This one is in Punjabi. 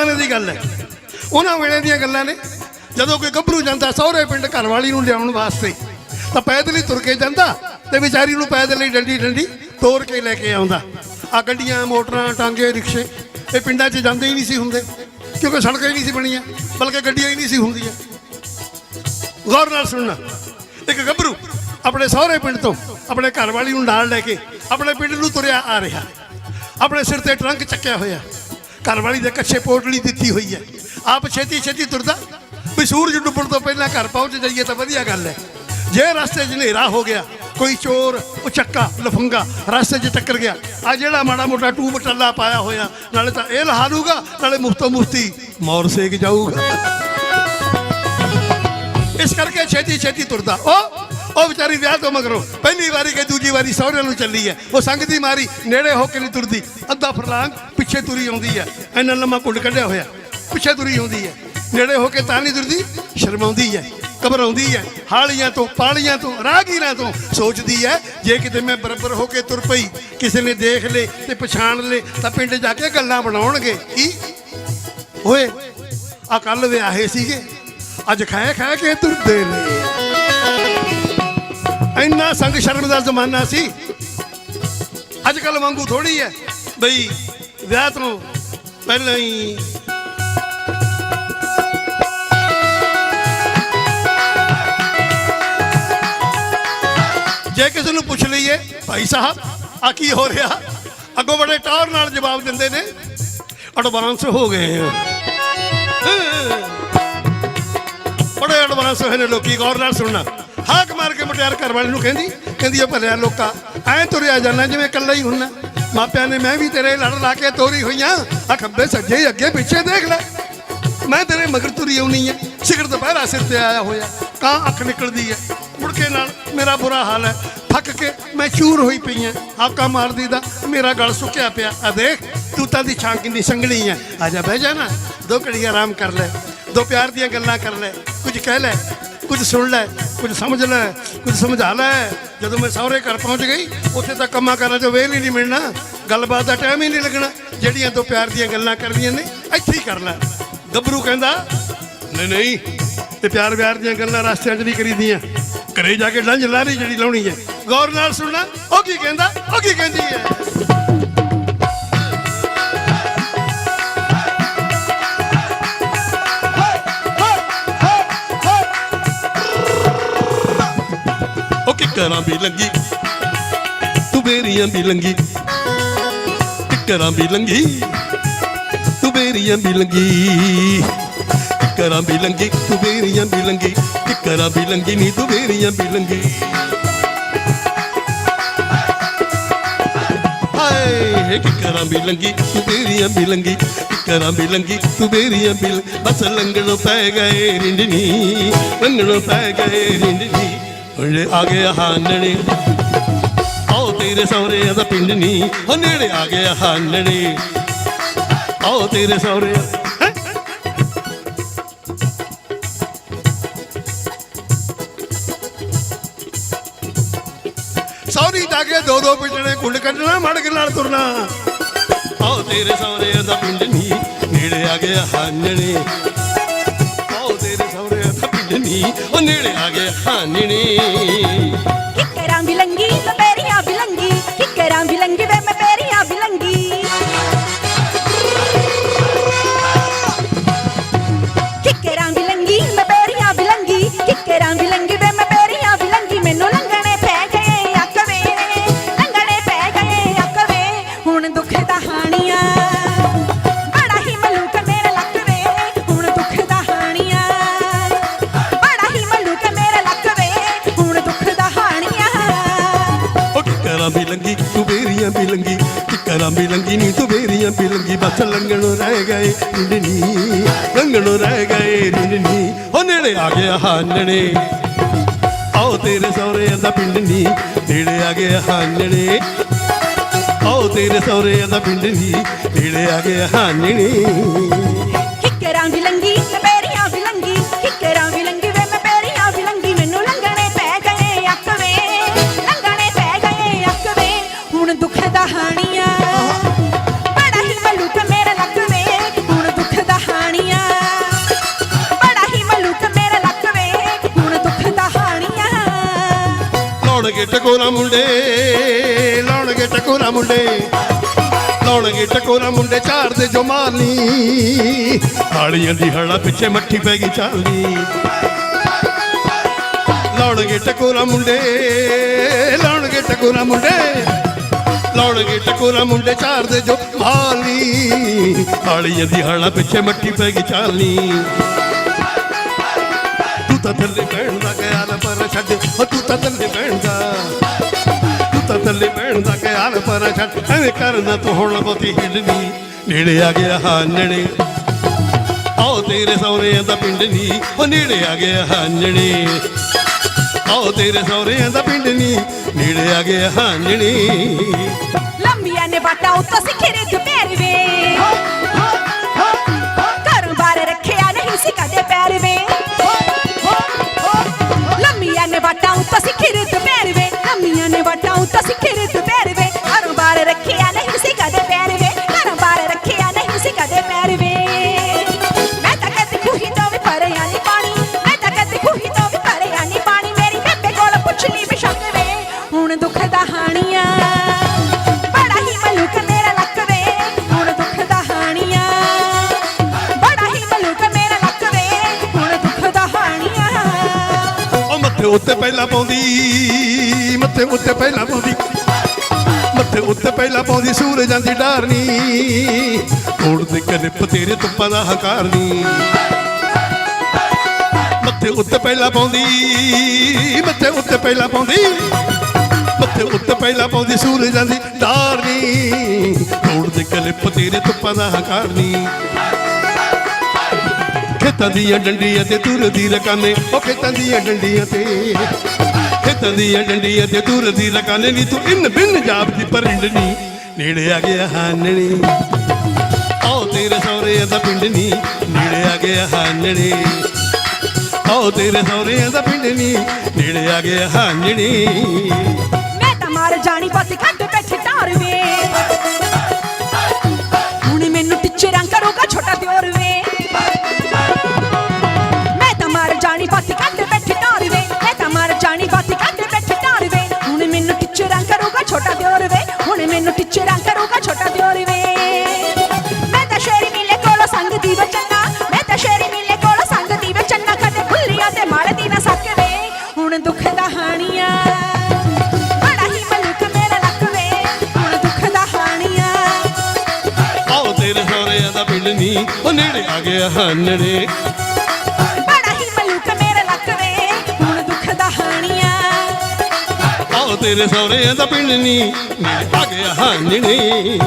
ਜ਼ਮਾਨੇ ਦੀ ਗੱਲ ਹੈ। ਉਹਨਾਂ ਵੇਲੇ ਦੀਆਂ ਗੱਲਾਂ ਨੇ। ਜਦੋਂ ਕੋਈ ਗੱਭਰੂ ਜਾਂਦਾ, ਸਹੁਰੇ ਪਿੰਡ ਘਰਵਾਲੀ ਨੂੰ ਲਿਆਉਣ ਵਾਸਤੇ, ਤਾਂ ਪੈਦਲ ਹੀ ਤੁਰ ਕੇ ਜਾਂਦਾ ਤੇ ਵਿਚਾਰੀ ਨੂੰ ਪੈਦਲ ਹੀ ਡੰਡੀ ਡੰਡੀ ਤੋੜ ਕੇ ਲੈ ਕੇ ਆਉਂਦਾ। ਆ ਗੱਡੀਆਂ, ਮੋਟਰਾਂ, ਟਾਂਗੇ, ਰਿਕਸ਼ੇ, ਇਹ ਪਿੰਡਾਂ 'ਚ ਜਾਂਦੇ ਹੀ ਨਹੀਂ ਸੀ ਹੁੰਦੇ, ਕਿਉਂਕਿ ਸੜਕਾਂ ਹੀ ਨਹੀਂ ਸੀ ਬਣੀਆਂ, ਬਲਕਿ ਗੱਡੀਆਂ ਹੀ ਨਹੀਂ ਸੀ ਹੁੰਦੀਆਂ। ਗੌਰ ਨਾਲ ਸੁਣਨਾ, ਇੱਕ ਗੱਭਰੂ ਆਪਣੇ ਸਹੁਰੇ ਪਿੰਡ ਤੋਂ ਆਪਣੇ ਘਰਵਾਲੀ ਨੂੰ ਨਾਲ ਲੈ ਕੇ ਆਪਣੇ ਪਿੰਡ ਨੂੰ ਤੁਰਿਆ ਆ ਰਿਹਾ। ਆਪਣੇ ਸਿਰ ਤੇ ਟਰੰਕ ਚੱਕਿਆ ਹੋਇਆ। ਘਰਵਾਲੀ ਦੇ ਕੱਛੇ ਪੋਟਲੀ ਦਿੱਤੀ ਹੋਈ ਹੈ। ਆਪ ਛੇਤੀ ਛੇਤੀ ਤੁਰਦਾ। ਵੀ ਸੂਰਜ ਡੁੱਬਣ ਤੋਂ ਪਹਿਲਾਂ ਘਰ ਪਹੁੰਚ ਜਾਈਏ ਤਾਂ ਵਧੀਆ ਗੱਲ ਹੈ। ਜੇ ਰਸਤੇ 'ਚ ਹਨੇਰਾ ਹੋ ਗਿਆ, ਕੋਈ ਚੋਰ, ਉਚੱਕਾ, ਲਫੰਗਾ ਰਸਤੇ 'ਚ ਟੱਕਰ ਗਿਆ, ਆ ਜਿਹੜਾ ਮਾੜਾ ਮੋਟਾ ਟੂਬ ਟੱਲਾ ਪਾਇਆ ਹੋਇਆ, ਨਾਲੇ ਤਾਂ ਇਹ ਲਹਾ ਲੂਗਾ ਨਾਲੇ ਮੁਫਤੋ ਮੁਫਤੀ ਮੌਰ ਸੇਕ ਜਾਊਗਾ। ਇਸ ਕਰਕੇ ਛੇਤੀ ਛੇਤੀ ਤੁਰਦਾ। ਉਹ ਉਹ ਵਿਚਾਰੀ ਵਿਆਹ ਤੋਂ ਮਗਰੋਂ ਪਹਿਲੀ ਵਾਰੀ ਕਿ ਦੂਜੀ ਵਾਰੀ ਸਹੁਰੇ ਨੂੰ ਚੱਲੀ ਹੈ। ਉਹ ਸੰਗਤੀ ਮਾਰੀ, ਨੇੜੇ ਹੋ ਕੇ ਨਹੀਂ ਤੁਰਦੀ। ਅੱਧਾ ਫਰਲਾਂਗ ਪਿੱਛੇ ਤੁਰੀ ਆਉਂਦੀ ਹੈ। ਇੰਨਾ ਲੰਮਾ ਕੁੰਡ ਕੱਢਿਆ ਹੋਇਆ। ਪਿੱਛੇ ਤੁਰੀ ਆਉਂਦੀ ਹੈ। ਨੇੜੇ ਹੋ ਕੇ ਤਾਂ ਨਹੀਂ ਤੁਰਦੀ, ਸ਼ਰਮਾਉਂਦੀ ਹੈ, ਘਬਰਾਉਂਦੀ ਹੈ। ਹਾਲੀਆਂ ਤੋਂ, ਪਾਲੀਆਂ ਤੋਂ, ਰਾਹਗੀਰਾਂ ਤੋਂ ਸੋਚਦੀ ਹੈ, ਜੇ ਕਿਤੇ ਮੈਂ ਬਰਾਬਰ ਹੋ ਕੇ ਤੁਰ ਪਈ, ਕਿਸੇ ਨੇ ਦੇਖ ਲੇ ਤੇ ਪਛਾਣ ਲੇ, ਤਾਂ ਪਿੰਡ ਜਾ ਕੇ ਗੱਲਾਂ ਬਣਾਉਣਗੇ। ਕੀ? ਓਏ ਆ ਕੱਲ ਵਿਆਹੇ ਸੀਗੇ। ਅੱਜ ਖਾਏ ਖਾ ਕੇ ਤੁਰਦੇ ਨੇ। ਇੰਨਾ ਸੰਗ ਸ਼ਰਮ ਦਾ ਜ਼ਮਾਨਾ ਸੀ। ਅੱਜ ਕੱਲ ਵਾਂਗੂ ਥੋੜੀ ਹੈ ਬਈ ਵਿਆਹ ਤੋਂ ਪਹਿਲਾਂ ਹੀ। ਜੇ ਕਿਸੇ ਨੂੰ ਪੁੱਛ ਲਈਏ, ਭਾਈ ਸਾਹਿਬ, ਆ ਕੀ ਹੋ ਰਿਹਾ? ਅੱਗੋਂ ਬੜੇ ਟੌਰ ਨਾਲ ਜਵਾਬ ਦਿੰਦੇ ਨੇ ਐਡਵਾਂਸ ਹੋ ਗਏ ਆ। ਬੜੇ ਐਡਵਾਂਸ ਹੋਏ ਨੇ, ਲੋਕੀ ਗੌਰ ਨਾਲ ਸੁਣਨਾ। ਹਾਕ ਮਾਰ ਕੇ ਮੁਟਿਆਰ ਘਰ ਵਾਲੇ ਨੂੰ ਕਹਿੰਦੀ ਕਹਿੰਦੀ ਉਹ ਭਲਿਆ ਲੋਕਾ, ਐ ਤੁਰਿਆ ਜਾਣਾ ਜਿਵੇਂ ਇਕੱਲਾ ਹੀ ਹੁੰਨਾ ਮਾਪਿਆਂ ਨੇ ਮੈਂ ਵੀ ਤੇਰੇ ਲੜ ਲਾ ਕੇ ਤੋਰੀ ਹੋਈਆਂ। ਆ ਖੱਬੇ ਸੱਜੇ ਅੱਗੇ ਪਿੱਛੇ ਦੇਖ ਲੈ। ਮੈਂ ਤੇਰੇ ਮਗਰ ਤੁਰੀ ਆਉਣੀ ਐ ਸਿਗਰ ਦੁਪਹਿਰਾ ਸਿਰ ਤੇ ਆਇਆ ਹੋਇਆ। ਕਾਂ ਅੱਖ ਨਿਕਲਦੀ ਐ ਮੁੜਕੇ ਨਾਲ ਮੇਰਾ ਬੁਰਾ ਹਾਲ ਹੈ। ਥੱਕ ਕੇ ਮੈਂ ਚੂਰ ਹੋਈ ਪਈ ਐ ਹਾਕਾ ਮਾਰਦੀ ਦਾ ਮੇਰਾ ਗਲ ਸੁੱਕਿਆ ਪਿਆ। ਆ ਦੇਖ, ਤੂੰ ਤਾਂ ਦੀ ਛਾਂ ਕਿੰਨੀ ਸੰਗਲੀ ਐ ਆ ਜਾ ਬਹਿ ਜਾ ਨਾ। ਦੋ ਘੜੀ ਆਰਾਮ ਕਰ ਲੈ। ਦੋ ਪਿਆਰ ਦੀਆਂ ਗੱਲਾਂ ਕਰ ਲੈ। ਕੁਝ ਕਹਿ ਲੈ। ਕੁਝ ਸੁਣ ਲੈ। ਕੁਝ ਸਮਝ ਲੈ, ਕੁਝ ਸਮਝਾ ਲੈ। ਜਦੋਂ ਮੈਂ ਸਹੁਰੇ ਘਰ ਪਹੁੰਚ ਗਈ, ਉੱਥੇ ਤਾਂ ਕੰਮਾਂ ਕਾਰਾਂ 'ਚ ਵੇਲ ਹੀ ਨਹੀਂ ਮਿਲਣਾ। ਗੱਲਬਾਤ ਦਾ ਟਾਈਮ ਹੀ ਨਹੀਂ ਲੱਗਣਾ। ਜਿਹੜੀਆਂ ਦੋ ਪਿਆਰ ਦੀਆਂ ਗੱਲਾਂ ਕਰਦੀਆਂ ਨੇ, ਇੱਥੇ ਹੀ ਕਰ ਲੈ। ਗੱਭਰੂ ਕਹਿੰਦਾ, ਨਹੀਂ ਨਹੀਂ, ਤੇ ਪਿਆਰ ਪਿਆਰ ਦੀਆਂ ਗੱਲਾਂ ਰਸਤਿਆਂ 'ਚ ਨਹੀਂ ਕਰੀਦੀਆਂ। ਘਰੇ ਜਾ ਕੇ ਲੰਝ ਲਾਰੀ ਜਿਹੜੀ ਲਾਉਣੀ ਹੈ। ਗੌਰ ਨਾਲ ਸੁਣਨਾ ਉਹ ਕੀ ਕਹਿੰਦਾ, ਉਹ ਕੀ ਕਹਿੰਦੀ ਹੈ? ਉਹ ਵੀ ਲੰਗੀ। ਤੂੰ ਬੇਰੀਆਂ ਵੀ ਲੰਗੀ। ਕਿੱਕਰਾਂ ਵੀ ਲੰਗੀ। ਤੂੰ ਬੇਰੀਆਂ ਵੀ ਲੰਗੀ। ਕਿੱਕਰਾਂ ਵੀ ਲੰਗੀ, ਤੂੰ ਬੇਰੀਆਂ ਵੀ ਲੰਗੀ। ਕਿੱਕਰਾਂ ਵੀ ਲੰਗੀ ਨੀ, ਤੂੰ ਬੇਰੀਆਂ ਵੀ ਲੰਗੀ। ਹਾਏ ਕਿੱਕਰਾਂ ਵੀ ਲੰਗੀ, ਤੂੰ ਬੇਰੀਆਂ ਵੀ ਲੰਗੀ। ਕਿੱਕਰਾਂ ਵੀ ਲੰਗੀ, ਤੂੰ ਬੇਰੀਆਂ ਵੀ ਲੰਗੀ। ਬਸ ਲੰਗੜੋਂ ਪੈ ਗਏ ਰਿੰਡਨੀ। ਲੰਗੜੋਂ ਪੈ ਗਏ ਰਿੰਡਨੀ। ਹੁਣ ਆ ਗਿਆ ਹਾਨਣੇ। ਆਓ ਤੇਰੇ ਸਹੁਰੇ ਦਾ ਪਿੰਡ ਨੀ ਹੋ ਨੇੜੇ ਆ ਗਿਆ ਹਾਨਣੇ। ਆਓ ਤੇਰੇ ਸਹੁਰੇ ਹੈਂ? ਸੌਰੀ ਜਾ ਕੇ ਦੋ ਦੋ ਪਿੱਟਣੇ ਕੁੰਡ ਕੱਢਣਾ ਮੜਕ ਨਾਲ ਤੁਰਨਾ। ਆਓ ਤੇਰੇ ਸਹੁਰੇ ਦਾ ਪਿੰਡ ਨੀ, ਨੇੜੇ ਆ ਗਿਆ ਹਾਨਣੇ। ਦਾ ਪਿੰਡ ਨੀ ਤੂੰ ਬੇਰੀਆਂ ਵੀ ਲੰਗੀ, ਕਿਕਰਾਂ ਵੀ ਲੰਗੀ ਨੀ ਤੂੰ ਬੇਰੀਆਂ ਵੀ ਲੰਗੀ। ਬਸ ਲੰਗਣੋਂ ਰਹਿ ਗਏ ਰਿੰਡਨੀ ਲੰਗਣੋਂ ਰਹਿ ਗਏ ਰਿੰਡਨੀ। ਉਹ ਨੇੜੇ ਆ ਗਿਆ ਆਓ ਤੇਰੇ ਸਹੁਰੇ ਦਾ ਪਿੰਡ ਨੀ, ਨੇੜੇ ਆ ਗਏ ਹਾਨਣੇ। ਆਓ ਤੇਰੇ ਸਹੁਰੇ ਦਾ ਪਿੰਡ ਨੀ, ਨੇੜੇ ਆ ਗਏ ਹਾਨਣੇ। ਕਿੱਕਰਾਂ ਵੀ ਲਾਉਣਗੇ ਟਕੋਰਾ ਮੁੰਡੇ, ਲਾਉਣਗੇ ਟਕੋਰਾ ਮੁੰਡੇ। ਲਾਉਣਗੇ ਟਕੋਰਾ ਮੁੰਡੇ ਝਾੜ ਦੇ ਜੋ ਮਾਲੀ ਹਾਲੀਆਂ ਦੀ ਹੜਾ ਪਿੱਛੇ ਮੱਠੀ ਪੈ ਗਈ ਚਾਲਨੀ। ਲਾਉਣਗੇ ਟਕੋਰਾ ਮੁੰਡੇ, ਲਾਉਣਗੇ ਟਕੋਰਾ ਮੁੰਡੇ। ਲਾਉਣਗੇ ਟਕੋਰਾ ਮੁੰਡੇ ਝਾੜ ਦੇ ਜੋ ਮਾਲੀ ਹਾਲੀਆਂ ਦੀ ਹੜਾ ਪਿੱਛੇ ਮੱਠੀ ਪੈ ਗਈ ਚਾਲਨੀ। ਤੂੰ ਤਾਂ ਥੱਲੇ ਬਹਿਣ ਦਾ ਗਿਆ ਪਰ ਛੱਡ। ਹੋ ਤੂੰ ਤਾਂ ਥੱਲੇ ਬਹਿਣ ਦਾ। ਤੂੰ ਤਾਂ ਥੱਲੇ ਬਹਿਣ ਦਾ ਗਿਆ ਪਰ ਛੱਡ। ਐਵੇਂ ਕਰਨਾ ਤੂੰ ਹੁਣ ਬਹੁਤੀ ਹਿੱਲਣੀ ਨੇੜੇ ਆ ਗਿਆ ਹਾਨਣੇ। ਆਓ ਤੇਰੇ ਸਹੁਰਿਆਂ ਦਾ ਪਿੰਡ ਨੀ। ਉਹ ਨੇੜੇ ਆ ਗਿਆ ਹਾਨਣੇ। ਆਓ ਤੇਰੇ ਸਹੁਰਿਆਂ ਦਾ ਪਿੰਡ ਨੀ। ਨੇੜੇ ਆ ਗਿਆ ਹਾਨਣੇ। ਲੰਬੀਆਂ ਨੇ ਬਾਟਾ ਉੱਤੋਂ ਸਿਖਰੇ ਦੁਪਹਿਰ ਵੇ। ਉੱਤੇ ਪਹਿਲਾਂ ਪਾਉਂਦੀ, ਮੱਥੇ ਉੱਤੇ ਪਹਿਲਾਂ ਪਾਉਂਦੀ। ਮੱਥੇ ਉੱਤੇ ਪਹਿਲਾਂ ਪਾਉਂਦੀ, ਸੂਰਜਾਂ ਦੀ ਡਾਰਨੀ। ਕੋੜ ਦੇ ਕਲਿਪ ਤੁੱਪਾਂ ਦਾ ਹਕਾਰਨੀ ਮੱਥੇ ਉੱਤੇ ਪਹਿਲਾਂ ਪਾਉਂਦੀ, ਮੱਥੇ ਉੱਤੇ ਪਹਿਲਾਂ ਪਾਉਂਦੀ। ਮੱਥੇ ਉੱਤੇ ਪਹਿਲਾਂ ਪਾਉਂਦੀ, ਸੂਰਜਾਂ ਦੀ ਡਾਰਨੀ। ਕੋੜ ਦੇ ਕਲਿਪ ਤੁੱਪਾਂ ਦਾ ਹਕਾਰਨੀ ਖੇਤਾਂ ਦੀਆਂ ਡੰਡੀਆਂ ਤੇ ਤੁਰਦੀ ਰਕਾਨੇ, ਉਹ ਖੇਤਾਂ ਦੀਆਂ ਡੰਡੀਆਂ ਤੇ। ਖੇਤਾਂ ਦੀਆਂ ਡੰਡੀਆਂ ਤੇ ਤੁਰਦੀ ਰਕਾਨੇ ਨੀ ਤੂੰ ਇਨ ਬਿਨ ਜਾਪ ਦੀ ਪਰਿੰਡਨੀ ਨੇੜੇ ਆ ਗਿਆ ਹਾਨਣੀ। ਆਓ ਤੇਰੇ ਸਹੁਰੇ ਦਾ ਪਿੰਡ ਨੀ ਨੇੜੇ ਆ ਗਿਆ ਹਾਨਣੀ। ਆਓ ਤੇਰੇ ਸਹੁਰੇ ਦਾ ਪਿੰਡ ਨੀ ਨੇੜੇ ਆ ਗਿਆ ਹਾਨਣੀ। ਮੈਂ ਤਾਂ ਮਾਰ ਜਾਣੀ ਪਤ ਕੱਢ ਦਾ ਪਿੰਡ ਨੀ ਉਹ ਨੇੜੇ ਆ ਗਿਆ ਹਾਨਣੇ ਬੜਾ ਹੀ ਮਲੂਕ ਮੇਰਾ ਲੱਕ ਵੇ ਹੁਣ ਦੁੱਖ ਦਾ ਹਾਣੀਆਂ। ਆਓ ਤੇਰੇ ਸਹੁਰੇ ਦਾ ਪਿੰਡ ਨੀ ਨੇੜੇ ਆ ਗਿਆ ਹਾਨਣੇ